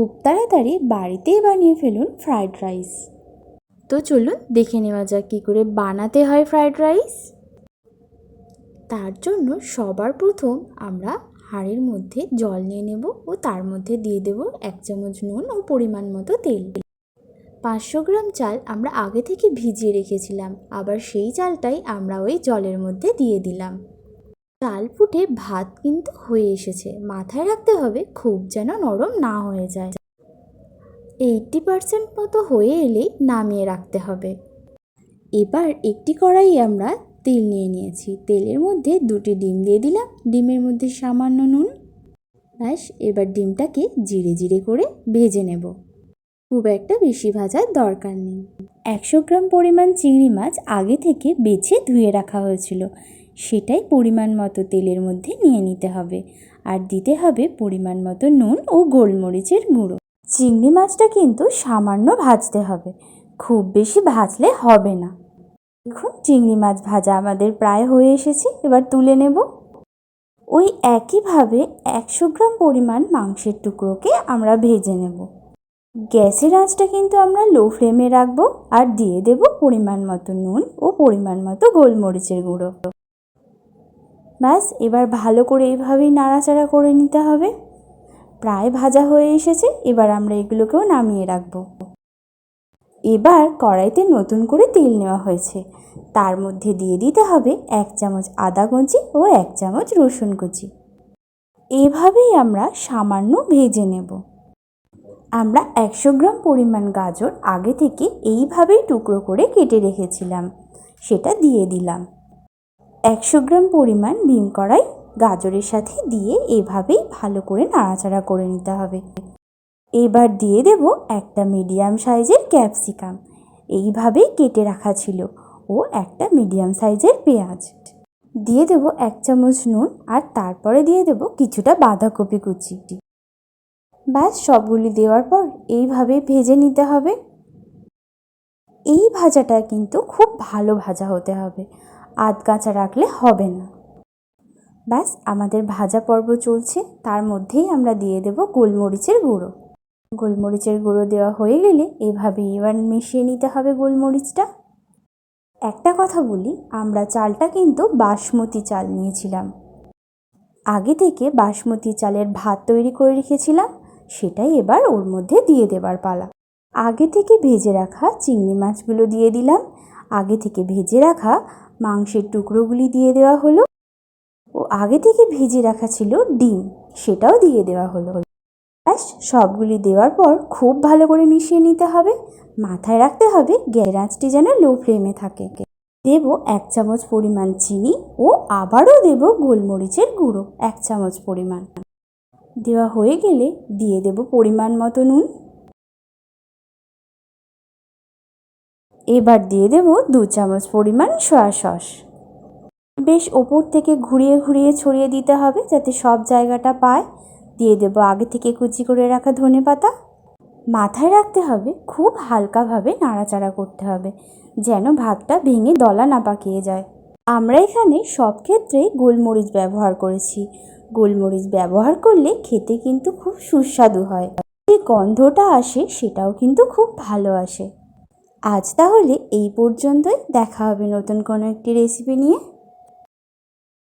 খুব তাড়াতাড়ি বাড়িতেই বানিয়ে ফেলুন ফ্রায়েড রাইস। তো চলুন দেখে নেওয়া যাক কী করে বানাতে হয় ফ্রায়েড রাইস। তার জন্য সবার প্রথম আমরা হাঁড়ির মধ্যে জল নিয়ে নেব ও তার মধ্যে দিয়ে দেব এক চামচ নুন ও পরিমাণ মতো তেল। পাঁচশো গ্রাম চাল আমরা আগে থেকে ভিজিয়ে রেখেছিলাম, আবার সেই চালটাই আমরা ওই জলের মধ্যে দিয়ে দিলাম। চাল ফুটে ভাত কিন্তু হয়ে এসেছে। মাথায় রাখতে হবে খুব যেন নরম না হয়ে যায়। এইটটি পারসেন্ট মতো হয়ে এলেই নামিয়ে রাখতে হবে। এবার একটি কড়াই আমরা তেল নিয়ে নিয়েছি। তেলের মধ্যে দুটি ডিম দিয়ে দিলাম। ডিমের মধ্যে সামান্য নুন। ব্যাস, এবার ডিমটাকে জিরে জিরে করে ভেজে নেব। খুব একটা বেশি ভাজার দরকার নেই। একশো গ্রাম পরিমাণ চিংড়ি মাছ আগে থেকে বেছে ধুয়ে রাখা হয়েছিল। সেটাই পরিমাণ মতো তেলের মধ্যে নিয়ে নিতে হবে। আর দিতে হবে পরিমাণ মতো নুন ও গোলমরিচের গুঁড়ো। চিংড়ি মাছটা কিন্তু সামান্য ভাজতে হবে। খুব বেশি ভাজলে হবে না। দেখুন, চিংড়ি মাছ ভাজা আমাদের প্রায় হয়ে এসেছে। এবার তুলে নেব। ওই একইভাবে একশো গ্রাম পরিমাণ মাংসের টুকরোকে আমরা ভেজে নেব। গ্যাসের আঁচটা কিন্তু আমরা লো ফ্লেমে রাখব। আর দিয়ে দেব পরিমাণ মতো নুন ও পরিমাণ মতো গোলমরিচের গুঁড়ো। ব্যাস, এবার ভালো করে এইভাবেই নাড়াচাড়া করে নিতে হবে। প্রায় ভাজা হয়ে এসেছে, এবার আমরা এগুলোকেও নামিয়ে রাখব। এবার কড়াইতে নতুন করে তেল নেওয়া হয়েছে। তার মধ্যে দিয়ে দিতে হবে এক চামচ আদা কুচি ও এক চামচ রসুন কুচি। এভাবেই আমরা সামান্য ভেজে নেব। আমরা একশো গ্রাম পরিমাণ গাজর আগে থেকে এইভাবেই টুকরো করে কেটে রেখেছিলাম। সেটা দিয়ে দিলাম। একশো গ্রাম পরিমাণ ভীম কড়াই গাজরের সাথে দিয়ে এভাবেই ভালো করে নাড়াচাড়া করে নিতে হবে। এবার দিয়ে দেব একটা মিডিয়াম সাইজের ক্যাপসিকাম। এইভাবেই কেটে রাখা ছিল ও একটা মিডিয়াম সাইজের পেঁয়াজ। দিয়ে দেব এক চামচ নুন আর তারপরে দিয়ে দেব কিছুটা বাঁধাকপি কুচি। ব্যাস, সবগুলি দেওয়ার পর এইভাবে ভেজে নিতে হবে। এই ভাজাটা কিন্তু খুব ভালো ভাজা হতে হবে। আধ রাখলে হবে না। ব্যাস, আমাদের ভাজা পর্ব চলছে। তার মধ্যেই আমরা দিয়ে দেব গোলমরিচের গুঁড়ো। গোলমরিচের গুঁড়ো দেওয়া হয়ে গেলে এভাবে এবার মিশিয়ে নিতে হবে গোলমরিচটা। একটা কথা বলি, আমরা চালটা কিন্তু বাসমতি চাল নিয়েছিলাম। আগে থেকে বাসমতি চালের ভাত তৈরি করে রেখেছিলাম, সেটাই এবার ওর মধ্যে দিয়ে দেবার পালা। আগে থেকে ভেজে রাখা চিংড়ি মাছগুলো দিয়ে দিলাম। আগে থেকে ভেজে রাখা মাংসের টুকরোগুলি দিয়ে দেওয়া হলো। ও আগে থেকে ভেজে রাখা ছিল ডিম, সেটাও দিয়ে দেওয়া হলো। ব্যাস, সবগুলি দেওয়ার পর খুব ভালো করে মিশিয়ে নিতে হবে। মাথায় রাখতে হবে গ্যাস আঁচটি যেন লো ফ্লেমে থাকে। দেব এক চামচ পরিমাণ চিনি ও আবারও দেব গোলমরিচের গুঁড়ো, এক চামচ পরিমাণ। দেওয়া হয়ে গেলে দিয়ে দেব পরিমাণ মতো নুন। এবার দিয়ে দেব দু চামচ পরিমাণ সয়া সস বেশ ওপর থেকে ঘুরিয়ে ঘুরিয়ে ছড়িয়ে দিতে হবে যাতে সব জায়গাটা পায়। দিয়ে দেব আগে থেকে কুচি করে রাখা ধনে পাতা। মাথায় রাখতে হবে খুব হালকাভাবে নাড়াচাড়া করতে হবে যেন ভাতটা ভেঙে দলা না পাকিয়ে যায়। আমরা এখানে সব ক্ষেত্রেই গোলমরিচ ব্যবহার করেছি। গোলমরিচ ব্যবহার করলে খেতে কিন্তু খুব সুস্বাদু হয়। যে গন্ধটা আসে সেটাও কিন্তু খুব ভালো আসে। আজ তাহলে এই পর্যন্তই। দেখা হবে নতুন কোনো একটি রেসিপি নিয়ে।